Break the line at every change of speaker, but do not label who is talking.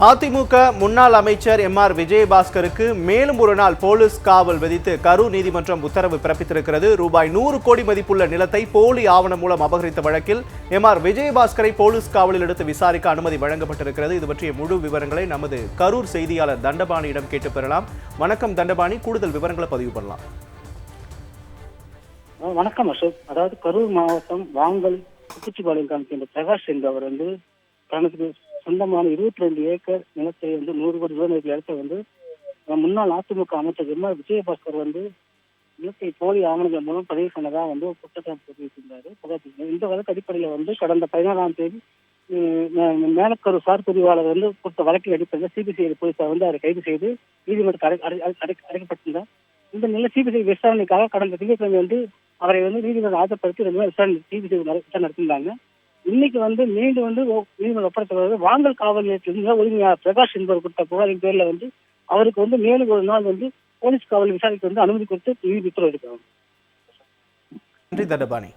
அதிமுக முன்னாள் அமைச்சர் M R விஜயபாஸ்கருக்கு மேலும் ஒரு நாள் போலீஸ் காவல் விதித்து கரூர் நீதிமன்றம் உத்தரவு பிறப்பித்திருக்கிறது. ரூபாய் நூறு கோடி மதிப்புள்ள நிலத்தை போலி ஆவணம் மூலம் அபகரித்த வழக்கில் எம் ஆர் விஜயபாஸ்கரை போலீஸ் காவலில் எடுத்து விசாரிக்க அனுமதி வழங்கப்பட்டிருக்கிறது. இது பற்றிய முழு விவரங்களை நமது கரூர் செய்தியாளர் தண்டபாணியிடம் கேட்டு பெறலாம். வணக்கம் தண்டபாணி. கூடுதல் விவரங்களை பதிவு பண்ணலாம்.
ஆ, வணக்கம் அசோக். அதாவது கரூர் மாவட்டம் வாங்கல் குச்சிபாளையம் காமிக்கின்ற பிரகாஷ் என்பவர் வந்து தனது சொந்தமான இருபத்தி ரெண்டு ஏக்கர் நிலத்தை வந்து நூறு கோடி ரூபாய் மதிப்பு இடத்தை வந்து முன்னாள் அதிமுக அமைச்சர் எம் ஆர் விஜயபாஸ்கர் வந்து நிலத்தை போலி ஆவணங்கள் மூலம் பதிவு பண்ணதா வந்து ஒரு குற்றச்சாட்டு தெரிவித்திருந்தாரு. இந்த வழக்கு அடிப்படையில் வந்து கடந்த பதினாறாம் தேதி மேலக்கரு சார் பிரிவாளர் வந்து கொடுத்த வழக்கின் அடிப்படையில் சிபிசிஐ போலீசார் வந்து அவரை கைது செய்து நீதிமன்றத்தில் அடைக்கப்பட்டிருந்தார். இந்த நிலை சிபிசிஐ விசாரணைக்காக கடந்த திங்கட்கிழமை வந்து அவரை வந்து நீதிமன்றம் ஆஜர்படுத்தி ரெண்டு விசாரணை சிபிசிஐ விசாரணை நடத்திருந்தாங்க இன்னைக்கு வந்து மீண்டும் வந்து ஓ- நீதிமன்றம் வாங்கல் காவல் நிலையத்திலிருந்து நில உரிமையாளர் பிரகாஷ் என்பவர் கொடுத்த புகாரின் பேர்ல வந்து அவருக்கு வந்து மேலும் ஒரு நாள் வந்து போலீஸ் காவல் விசாரணைக்கு வந்து அனுமதி கொடுத்து நீதி உத்தரவு எடுக்கிறாங்க.
நன்றி தண்டபாணி.